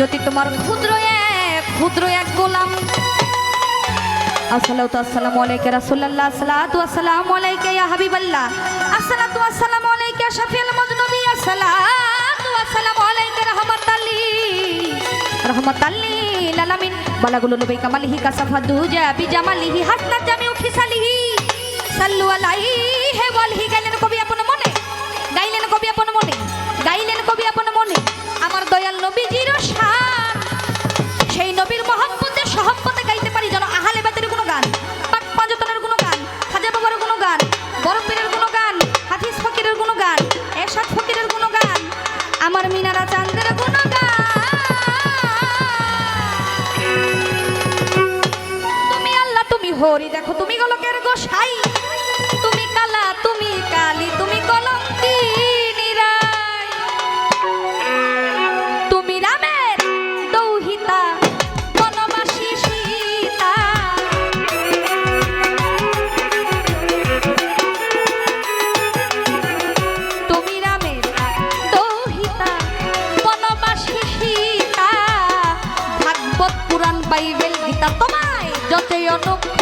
যদি তোমার ক্ষুদ্র এক ক্ষুদ্র এক গোলাম। আসসালাতু আসসালামু আলাইকা রাসূলুল্লাহ আসসালাতু আসসালামু আলাইকা ইয়া হাবিবাল্লাহ। আসসালাতু আসসালামু আলাইকা শাফিউল মাজনুবি, আসসালাতু আসসালামু আলাইকা রাহমাতাল্লি আলী লালামিন বালাগুলো নবী কামালিহি কাসাফাদু জাবি জামালিহি হাসনা জামি উখিসালিহি সাল্লু আলাইহি ওয়ালহি গালেন প্রিয় নৌকা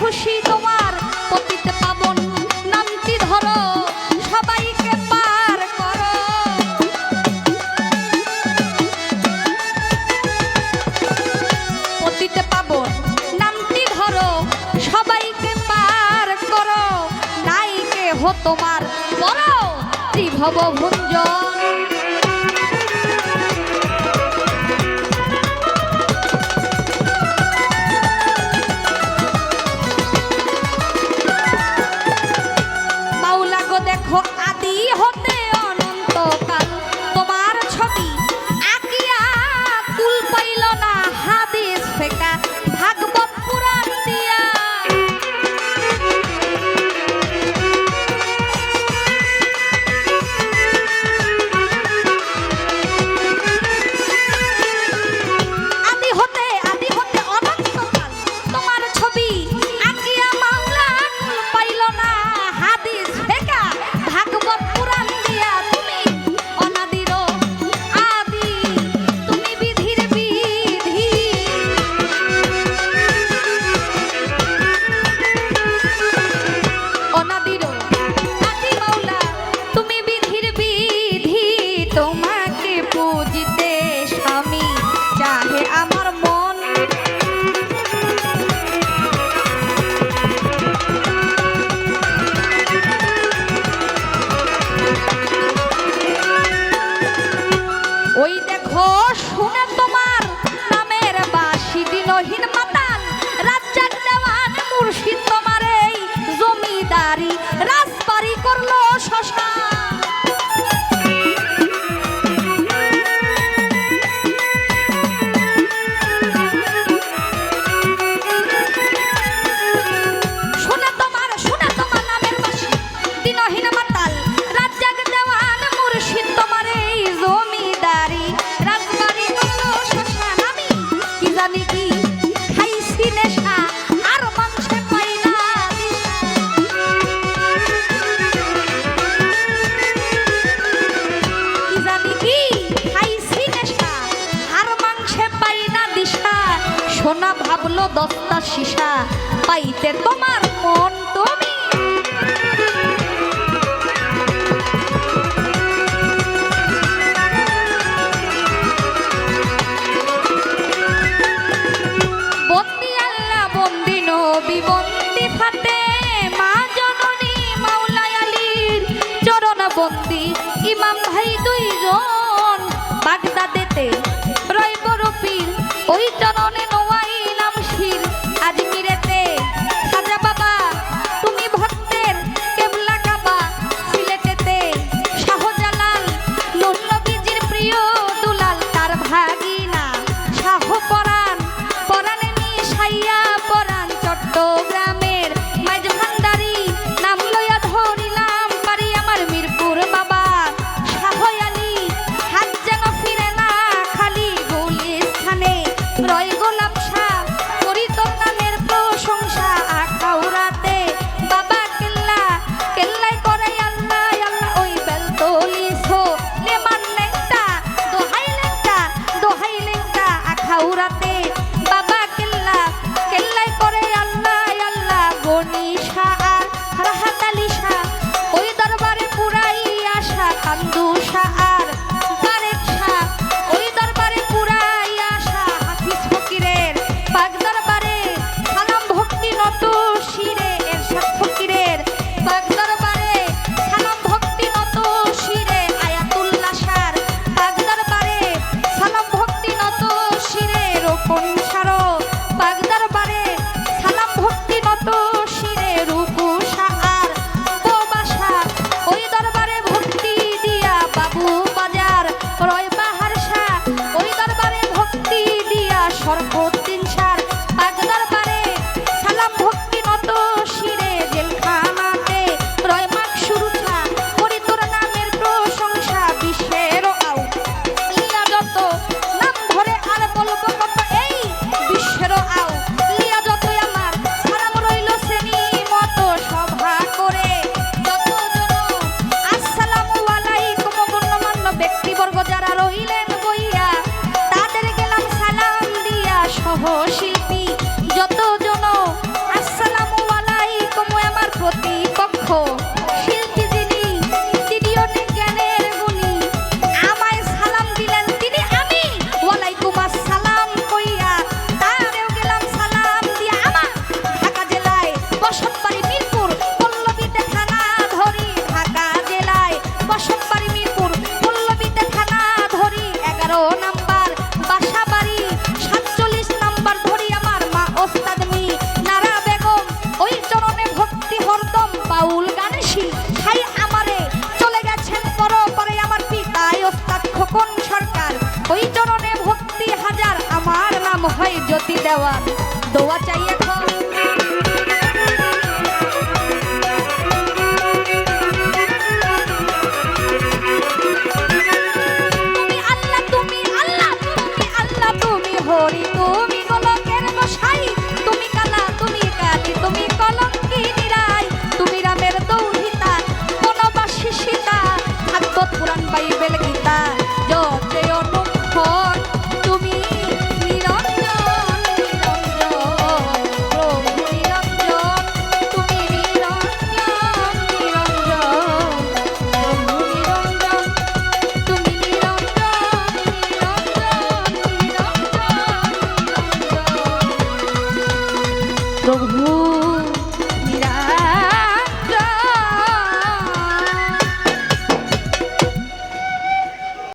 খুশি তোমার, পতিত পাবন নামটি ধরো, সবাইকে পার করো। পতিত পাবন নামটি ধরো, সবাইকে পার করো। নাই কেহ তোমার বড় ত্রিভব ভুঞ্জন ওই দেখো শুনে তোমার দস্তা সীসা। পাইতে তোমার মন দেওয়ান দোয়া চাই